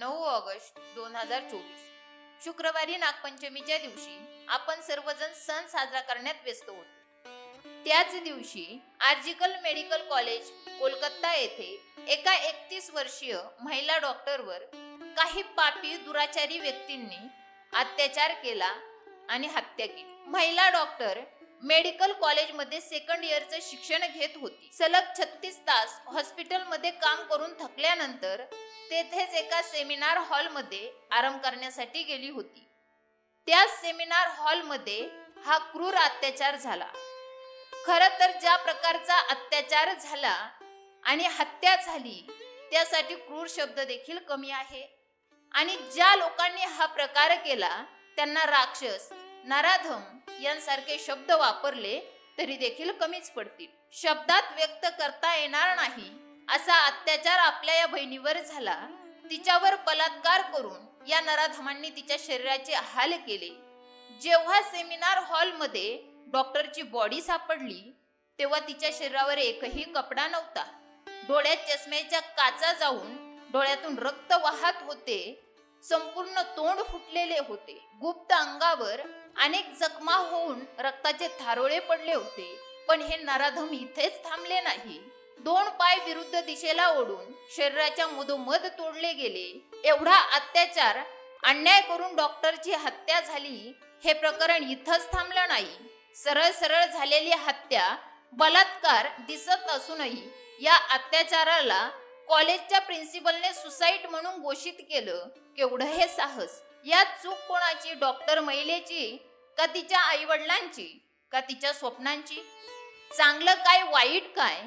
नऊ ऑगस्ट दोन हजार चोवीस. शुक्रवारी नागपंचमीच्या दिवशी आपण सर्वजण सण साजरा करण्यात व्यस्त होतो. त्याच दिवशी आर्जिकल मेडिकल कॉलेज कोलकाता येथे एका एकतीस वर्षीय महिला डॉक्टरवर काही पापी दुराचारी व्यक्तींनी अत्याचार केला आणि हत्या केली. महिला डॉक्टर मेडिकल कॉलेजमध्ये सेकंड इयरचं शिक्षण घेत होती. सलग छत्तीस तास हॉस्पिटलमध्ये काम करून थकल्यानंतर तेथेच एका सेमिनार हॉलमध्ये आराम करण्यासाठी गेली होती. त्या सेमिनार हॉलमध्ये हा क्रूर अत्याचार झाला. खर तर ज्या प्रकारचा अत्याचार झाला आणि हत्या झाली त्यासाठी क्रूर शब्द देखील कमी आहे. आणि ज्या लोकांनी हा प्रकार केला त्यांना राक्षस नराधम यांसारखे शब्द वापरले तरी देखील कमीच पडतील. शब्दात व्यक्त करता येणार नाही असा अत्याचार आपल्या या बहिणीवर झाला. तिच्यावर बलात्कार करून या नराधमांनी तिच्या शरीराचे हाल केले. जेव्हा सेमिनार हॉलमध्ये डॉक्टरची बॉडी सापडली तेव्हा तिच्या शरीरावर एकही कपडा नव्हता. डोळ्यात चष्म्याच्या काचा जाऊन डोळ्यातून रक्त वाहत होते. संपूर्ण तोंड फुटलेले होते. गुप्त अंगावर अनेक जखमा होऊन रक्ताचे थारोळे पडले होते. पण हे नराधम इथेच थांबले नाही. दोन पाय विरुद्ध दिशेला ओढून शरीराच्या मधोमध तोडले गेले. एवढा अत्याचार अन्याय करून डॉक्टरची हत्या झाली हे प्रकरण इथंच थांबलं नाही. सरळ सरळ झालेली हत्या बलात्कार दिसत असूनही या अत्याचाराला कॉलेजच्या प्रिन्सिपलने सुसाईड म्हणून घोषित केलं. केवढं हे साहस? या चूक कोणाची? डॉक्टर महिलेची? का तिच्या आई वडिलांची का तिच्या स्वप्नांची? चांगलं काय वाईट काय?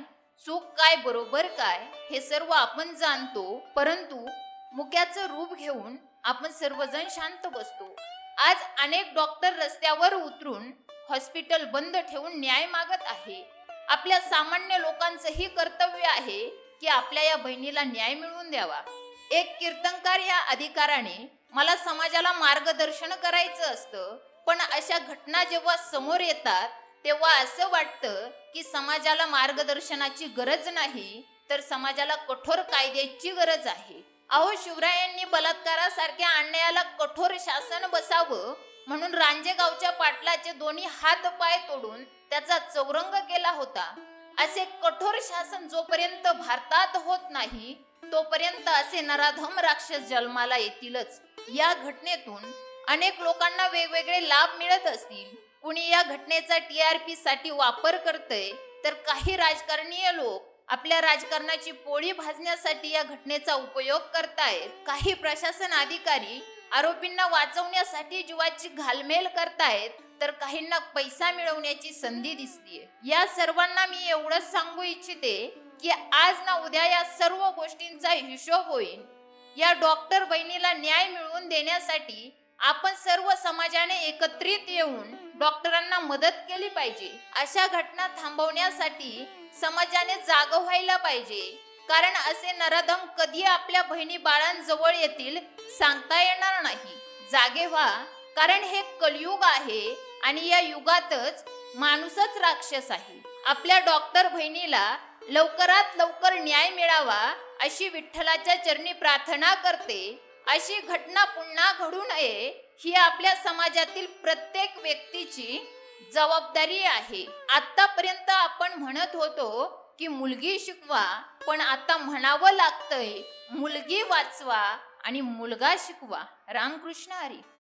चूक काय बरोबर काय? हे सर्व आपण जाणतो. परंतु मुक्याचं रूप घेऊन आपण सर्वजण शांत बसतो. आज अनेक डॉक्टर रस्त्यावर उतरून हॉस्पिटल बंद ठेवून न्याय मागत आहे. आपल्या सामान्य लोकांचंही कर्तव्य आहे की आपल्या या बहिणीला न्याय मिळवून द्यावा. एक कीर्तनकार या अधिकाराने मला समाजाला मार्गदर्शन करायचं असतं पण अशा घटना जेव्हा समोर येतात तेव्हा असं वाटतं की समाजाला मार्गदर्शनाची गरज नाही तर समाजाला कठोर कायद्याची गरज आहे. अहो शिवरायांनी बलात्कारासारख्या अन्यायाला कठोर शासन बसावं म्हणून रांजेगावच्या पाटलाचे दोन्ही हात पाय तोडून त्याचा चौरंग केला होता. असे कठोर शासन जोपर्यंत भारतात होत नाही तोपर्यंत असे नराधम राक्षस जन्माला येतीलच. या घटनेतून अनेक लोकांना वेगवेगळे लाभ मिळत असतील. कुणी या घटनेचा टी आर पी साठी वापर करतय तर काही राजकारणीय लोक आपल्या राजकारणाची पोळी भाजण्यासाठी या घटनेचा उपयोग करतायत. काही प्रशासन अधिकारी आरोपींना वाचवण्यासाठी जीवाची घालमेल करतायत. तर काहींना पैसा मिळवण्याची संधी दिसतीये. या सर्वांना मी एवढंच सांगू इच्छिते की आज ना उद्या या सर्व गोष्टींचा हिशोब होईल. या डॉक्टर बहिणीला न्याय मिळवून देण्यासाठी आपण सर्व समाजाने एकत्रित येऊन डॉक्टरांना मदत केली पाहिजे. अशा घटना थांबवण्यासाठी समाजाने जाग व्हायला पाहिजे. कारण असे नराधम कधी आपल्या बहिणी बाळांजवळ येतील सांगता येणार नाही. जागे व्हा. कारण हे कलयुग आहे. आणि या युगातच माणूसच राक्षस आहे. आपल्या डॉक्टर बहिणीला लवकरात लवकर न्याय मिळावा अशी विठ्ठलाच्या चरणी प्रार्थना करते अशी घटना पुन्हा घडू नये ही आपल्या समाजातील प्रत्येक व्यक्तीची जबाबदारी आहे. आतापर्यंत आपण म्हणत होतो की मुलगी शिकवा पण आता म्हणावं लागतंय मुलगी वाचवा आणि मुलगा शिकवा. रामकृष्ण हरी.